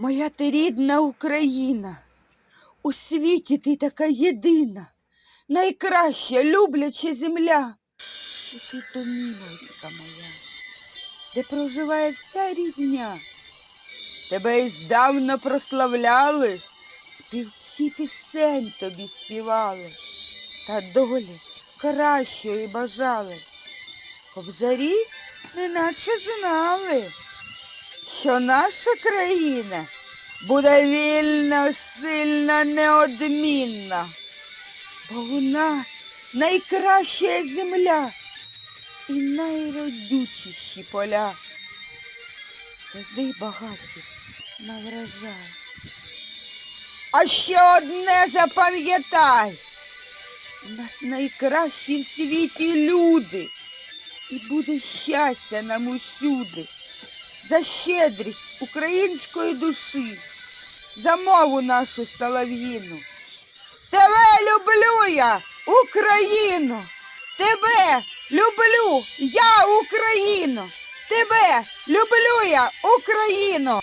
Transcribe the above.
Моя ти рідна Україна, у світі ти така єдина, найкраща, любляча земля. І ти домівочка моя, де проживає вся рідня. Тебе іздавна прославляли, співці пісень тобі співали, та долі кращої бажали. Кобзарі неначе знали, що наша країна буде вільна, сильна, неодмінна, бо нас найкраща земля і найродючіші поля. Сади багаті на. А ще одне запам'ятай. У нас найкращі в світі люди. І буде щастя нам усюди. За щедрість української душі, за мову нашу солов'їну. Тебе люблю я, Україну! Тебе люблю я, Україну! Тебе люблю я, Україну!